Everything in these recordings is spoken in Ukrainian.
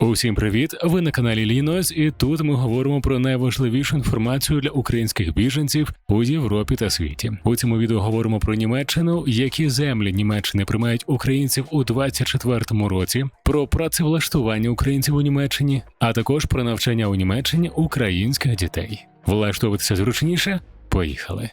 Усім привіт! Ви на каналі Лінойс, і тут ми говоримо про найважливішу інформацію для українських біженців у Європі та світі. У цьому відео говоримо про Німеччину, які землі Німеччини приймають українців у 2024 році, про працевлаштування українців у Німеччині, а також про навчання у Німеччині українських дітей. Влаштовуватися зручніше? Поїхали.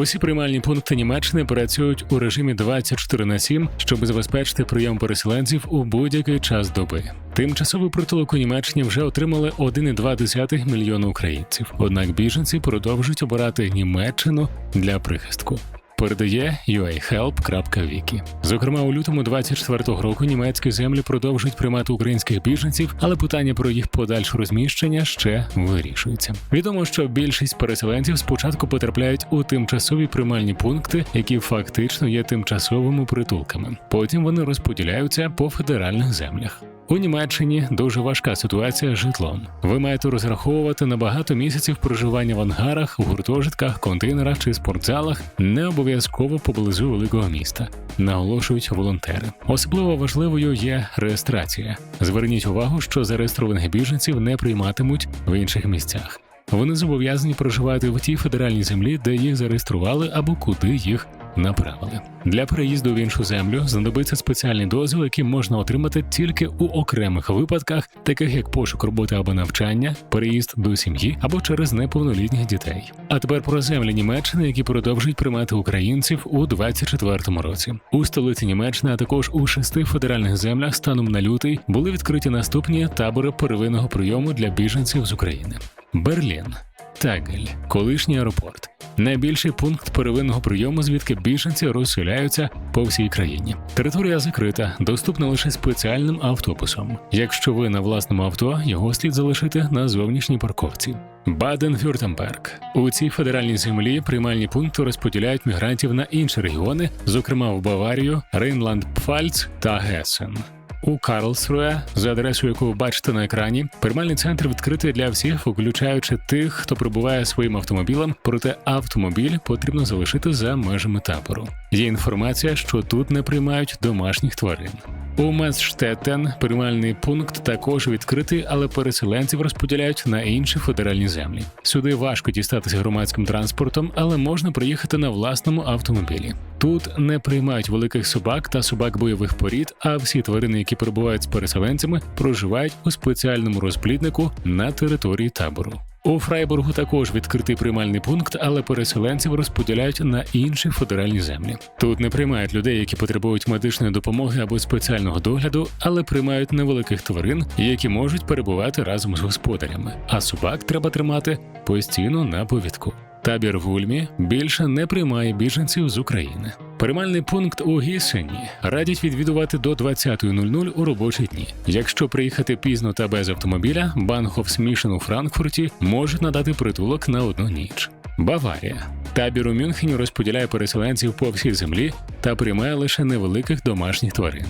Усі приймальні пункти Німеччини працюють у режимі 24 на 7, щоб забезпечити прийом переселенців у будь-який час доби. Тимчасовий притулок у Німеччині вже отримали 1,2 мільйона українців. Однак біженці продовжують обирати Німеччину для прихистку. Передає uahelp.wiki. Зокрема, у лютому 24-го року німецькі землі продовжують приймати українських біженців, але питання про їх подальше розміщення ще вирішується. Відомо, що більшість переселенців спочатку потрапляють у тимчасові приймальні пункти, які фактично є тимчасовими притулками. Потім вони розподіляються по федеральних землях. У Німеччині дуже важка ситуація з житлом. Ви маєте розраховувати на багато місяців проживання в ангарах, гуртожитках, контейнерах чи спортзалах, не обов'язково поблизу великого міста, наголошують волонтери. Особливо важливою є реєстрація. Зверніть увагу, що зареєстрованих біженців не прийматимуть в інших місцях. Вони зобов'язані проживати в тій федеральній землі, де їх зареєстрували або куди їх направили. Для переїзду в іншу землю знадобиться спеціальний дозвіл, який можна отримати тільки у окремих випадках, таких як пошук роботи або навчання, переїзд до сім'ї або через неповнолітніх дітей. А тепер про землі Німеччини, які продовжують приймати українців у 2024 році. У столиці Німеччини, а також у шести федеральних землях станом на лютий були відкриті наступні табори первинного прийому для біженців з України: Берлін, Тагель, колишній аеропорт. Найбільший пункт первинного прийому, звідки біженці розселяються по всій країні. Територія закрита, доступна лише спеціальним автобусом. Якщо ви на власному авто, його слід залишити на зовнішній парковці. Баден-Фюртемберг. У цій федеральній землі приймальні пункти розподіляють мігрантів на інші регіони, зокрема в Баварію, Рейнланд-Пфальц та Гесен. У Карлсруе, за адресою, яку ви бачите на екрані, приймальний центр відкритий для всіх, включаючи тих, хто прибуває своїм автомобілем, проте автомобіль потрібно залишити за межами табору. Є інформація, що тут не приймають домашніх тварин. У Месштетен приймальний пункт також відкритий, але переселенців розподіляють на інші федеральні землі. Сюди важко дістатися громадським транспортом, але можна приїхати на власному автомобілі. Тут не приймають великих собак та собак бойових порід, а всі тварини, які перебувають з переселенцями, проживають у спеціальному розпліднику на території табору. У Фрайбургу також відкритий приймальний пункт, але переселенців розподіляють на інші федеральні землі. Тут не приймають людей, які потребують медичної допомоги або спеціального догляду, але приймають невеликих тварин, які можуть перебувати разом з господарями. А собак треба тримати постійно на повідку. Табір в Ульмі більше не приймає біженців з України. Приймальний пункт у Гісені радять відвідувати до 20.00 у робочі дні. Якщо приїхати пізно та без автомобіля, Банхофсмішен у Франкфурті можуть надати притулок на одну ніч. Баварія. Табір у Мюнхені розподіляє переселенців по всій землі та приймає лише невеликих домашніх тварин.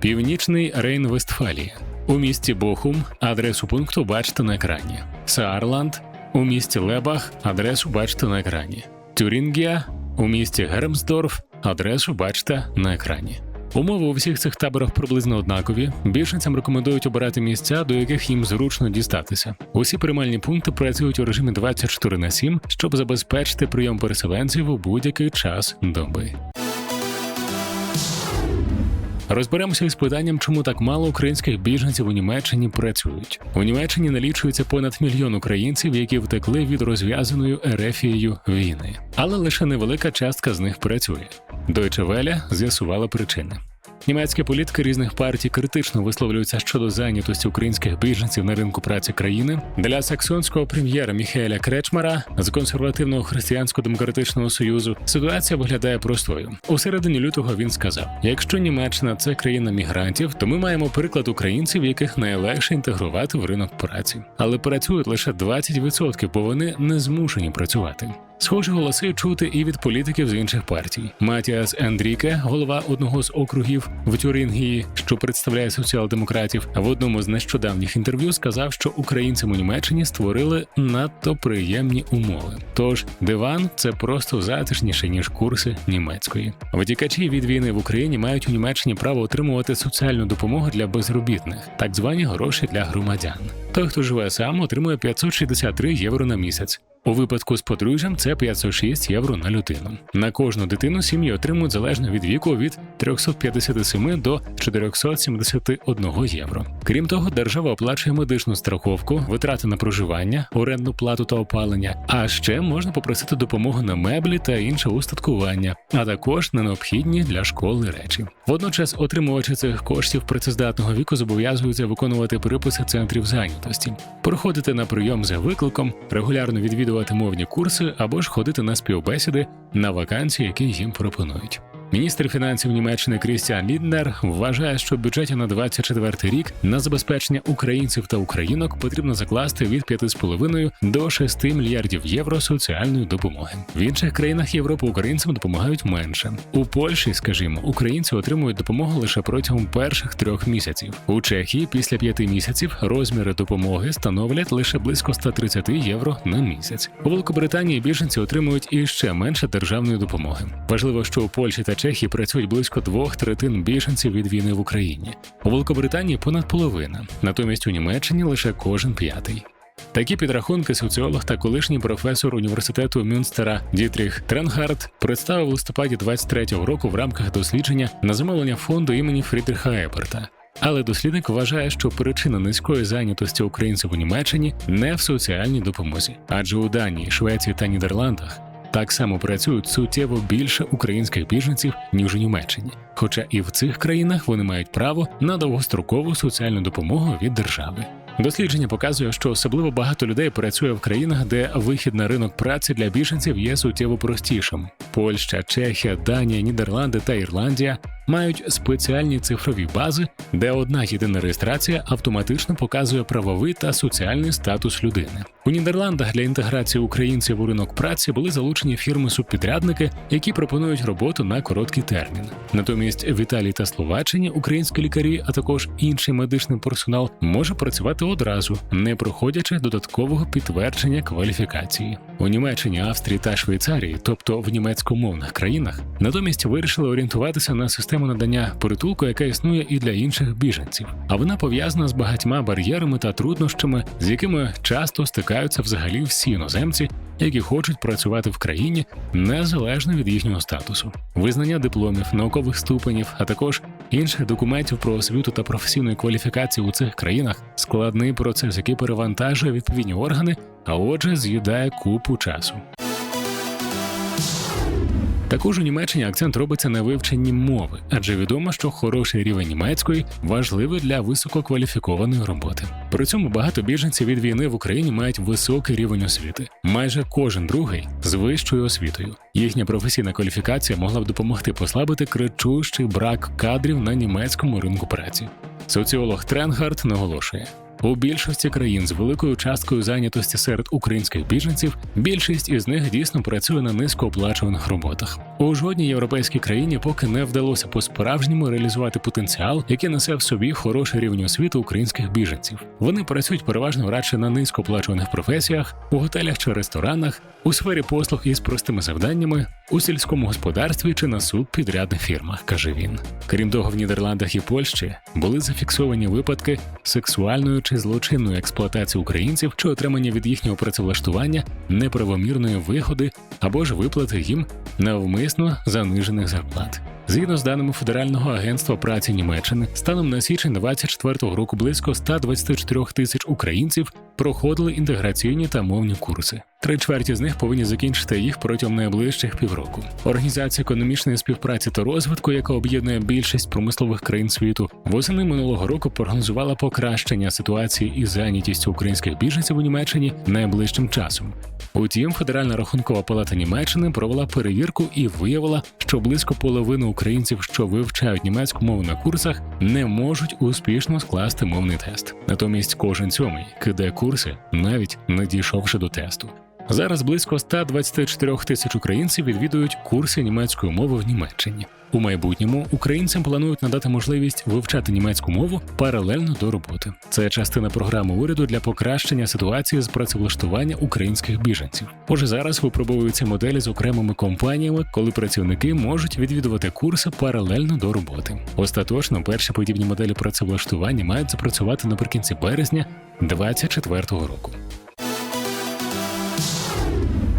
Північний Рейн-Вестфалія. У місті Бохум адресу пункту бачите на екрані. Саарланд у місті Лебах адресу бачите на екрані. Тюрінгія у місті Гермсдорф адресу бачите на екрані. Умови у всіх цих таборах приблизно однакові. Біженцям рекомендують обирати місця, до яких їм зручно дістатися. Усі приймальні пункти працюють у режимі 24 на 7, щоб забезпечити прийом переселенців у будь-який час доби. Розберемося із питанням, чому так мало українських біженців у Німеччині працюють. У Німеччині налічується понад мільйон українців, які втекли від розв'язаної ерефією війни, але лише невелика частка з них працює. Deutsche Welle з'ясувала причини. Німецькі політики різних партій критично висловлюються щодо зайнятості українських біженців на ринку праці країни. Для саксонського прем'єра Міхеля Кречмара з консервативного християнсько-демократичного союзу ситуація виглядає простою. У середині лютого він сказав: якщо Німеччина це країна мігрантів, то ми маємо приклад українців, яких найлегше інтегрувати в ринок праці, але працюють лише 20%, бо вони не змушені працювати. Схожі голоси чути і від політиків з інших партій. Матіас Ендріке, голова одного з округів в Тюрингії, що представляє соціал-демократів, в одному з нещодавніх інтерв'ю сказав, що українцям у Німеччині створили надто приємні умови. Тож диван це просто затишніше ніж курси німецької. Витікачі від війни в Україні мають у Німеччині право отримувати соціальну допомогу для безробітних, так звані гроші для громадян. Той, хто живе сам, отримує 563 євро на місяць. У випадку з подружжям це 506 євро на людину. На кожну дитину сім'ї отримують залежно від віку від 357 до 471 євро. Крім того, держава оплачує медичну страховку, витрати на проживання, орендну плату та опалення. А ще можна попросити допомогу на меблі та інше устаткування, а також на необхідні для школи речі. Водночас, отримувачі цих коштів працездатного віку зобов'язуються виконувати приписи центрів зайнятості, проходити на прийом за викликом, регулярно відвідувати мовні курси або ж ходити на співбесіди на вакансії, які їм пропонують. Міністр фінансів Німеччини Крістіан Ліднер вважає, що в бюджеті на 24 рік на забезпечення українців та українок потрібно закласти від 5,5 до 6 мільярдів євро соціальної допомоги. В інших країнах Європи українцям допомагають менше. У Польщі, скажімо, українці отримують допомогу лише протягом перших трьох місяців. У Чехії після п'яти місяців розміри допомоги становлять лише близько 130 євро на місяць. У Великобританії біженці отримують і ще менше державної допомоги. Важливо, що у Польщі та Чехії працюють близько двох третин біженців від війни в Україні. У Великобританії понад половина, натомість у Німеччині лише кожен п'ятий. Такі підрахунки соціолог та колишній професор університету Мюнстера Дітріх Тренгард представив у листопаді 23-го року в рамках дослідження на замовлення фонду імені Фрідріха Еберта. Але дослідник вважає, що причина низької зайнятості українців у Німеччині не в соціальній допомозі, адже у Данії, Швеції та Нідерландах так само працюють суттєво більше українських біженців ніж у Німеччині. Хоча і в цих країнах вони мають право на довгострокову соціальну допомогу від держави. Дослідження показує, що особливо багато людей працює в країнах, де вихід на ринок праці для біженців є суттєво простішим. Польща, Чехія, Данія, Нідерланди та Ірландія мають спеціальні цифрові бази, де одна єдина реєстрація автоматично показує правовий та соціальний статус людини. У Нідерландах для інтеграції українців у ринок праці були залучені фірми-субпідрядники, які пропонують роботу на короткий термін. Натомість в Італії та Словаччині українські лікарі, а також інший медичний персонал може працювати одразу, не проходячи додаткового підтвердження кваліфікації. У Німеччині, Австрії та Швейцарії, тобто в німецькомовних країнах, натомість вирішили орієнтуватися на систему надання притулку, яка існує і для інших біженців. А вона пов'язана з багатьма бар'єрами та труднощами, з якими часто стикаються взагалі всі іноземці, які хочуть працювати в країні незалежно від їхнього статусу, визнання дипломів, наукових ступенів, а також інших документів про освіту та професійної кваліфікації у цих країнах складний процес, який перевантажує відповідні органи, а отже, з'їдає купу часу. Також у Німеччині акцент робиться на вивченні мови, адже відомо, що хороший рівень німецької важливий для висококваліфікованої роботи. При цьому багато біженців від війни в Україні мають високий рівень освіти. Майже кожен другий з вищою освітою. Їхня професійна кваліфікація могла б допомогти послабити кричущий брак кадрів на німецькому ринку праці. Соціолог Тренгард наголошує. У більшості країн з великою часткою зайнятості серед українських біженців більшість із них дійсно працює на низькооплачуваних роботах. У жодній європейській країні поки не вдалося по-справжньому реалізувати потенціал, який несе в собі хороший рівень освіти українських біженців. Вони працюють переважно радше на низькооплачуваних професіях, у готелях чи ресторанах, у сфері послуг із простими завданнями, у сільському господарстві чи на субпідрядних фірмах, каже він. Крім того, в Нідерландах і Польщі були зафіксовані випадки сексуальної чи злочинної експлуатації українців чи отримання від їхнього працевлаштування неправомірної вигоди або ж виплати їм навмисно занижених зарплат. Згідно з даними Федерального агентства праці Німеччини, станом на січень 24-го року близько 124 тисяч українців проходили інтеграційні та мовні курси. Три чверті з них повинні закінчити їх протягом найближчих півроку. Організація економічної співпраці та розвитку, яка об'єднує більшість промислових країн світу, восени минулого року прогнозувала покращення ситуації із зайнятістю українських біженців у Німеччині найближчим часом. Утім, Федеральна рахункова палата Німеччини провела перевірку і виявила, що близько половини українців, що вивчають німецьку мову на курсах, не можуть успішно скласти мовний тест. Натомість кожен сьомий кидає курси, навіть не дійшовши до тесту. Зараз близько 124 тисяч українців відвідують курси німецької мови в Німеччині. У майбутньому українцям планують надати можливість вивчати німецьку мову паралельно до роботи. Це частина програми уряду для покращення ситуації з працевлаштування українських біженців. Отже, зараз випробовуються моделі з окремими компаніями, коли працівники можуть відвідувати курси паралельно до роботи. Остаточно перші подібні моделі працевлаштування мають запрацювати наприкінці березня 2024 року.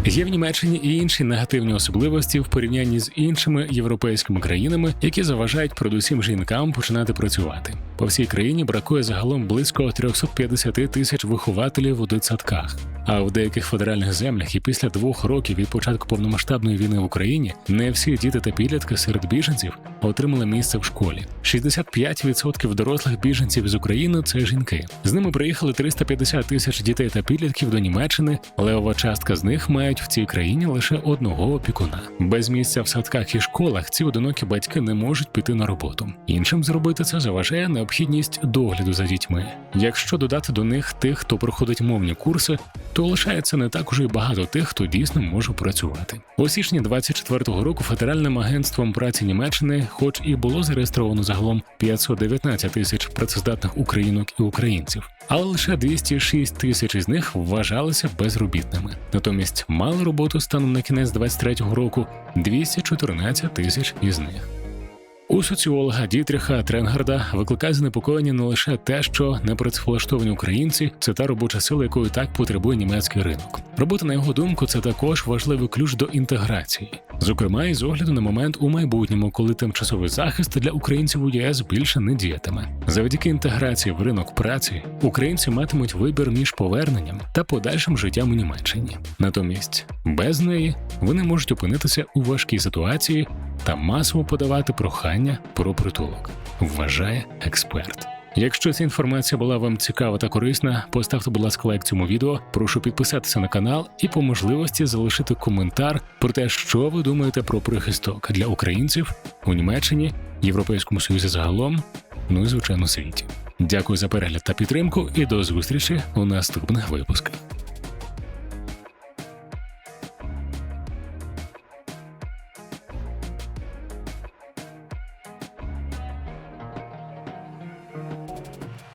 Є в Німеччині і інші негативні особливості в порівнянні з іншими європейськими країнами, які заважають передусім жінкам починати працювати. По всій країні бракує загалом близько 350 тисяч вихователів у дитсадках. А в деяких федеральних землях і після двох років від початку повномасштабної війни в Україні не всі діти та підлітки серед біженців отримали місце в школі. 65% дорослих біженців з України це жінки. З ними приїхали 350 тисяч дітей та підлітків до Німеччини. Левова частка з них мають в цій країні лише одного опікуна. Без місця в садках і школах ці одинокі батьки не можуть піти на роботу. Іншим зробити це заважає необхідність догляду за дітьми. Якщо додати до них тих, хто проходить мовні курси, то лишається не так уже й багато тих, хто дійсно може працювати. У січні 24-го року Федеральним агентством праці Німеччини, хоч і було зареєстровано загалом 519 тисяч працездатних українок і українців, але лише 206 тисяч із них вважалися безробітними. Натомість мали роботу станом на кінець 23-го року 214 тисяч із них. У соціолога Дітріха Тренгарда викликає занепокоєння не лише те, що непрацевлаштовані українці це та робоча сила, якої так потребує німецький ринок. Робота, на його думку, це також важливий ключ до інтеграції, зокрема і з огляду на момент у майбутньому, коли тимчасовий захист для українців у ЄС більше не діятиме. Завдяки інтеграції в ринок праці українці матимуть вибір між поверненням та подальшим життям у Німеччині. Натомість без неї вони можуть опинитися у важкій ситуації та масово подавати прохання про притулок, вважає експерт. Якщо ця інформація була вам цікава та корисна, поставте, будь ласка, лайк цьому відео. Прошу підписатися на канал і по можливості залишити коментар про те, що ви думаєте про прихисток для українців у Німеччині, Європейському Союзі загалом, ну і звичайно світі. Дякую за перегляд та підтримку, і до зустрічі у наступних випусках.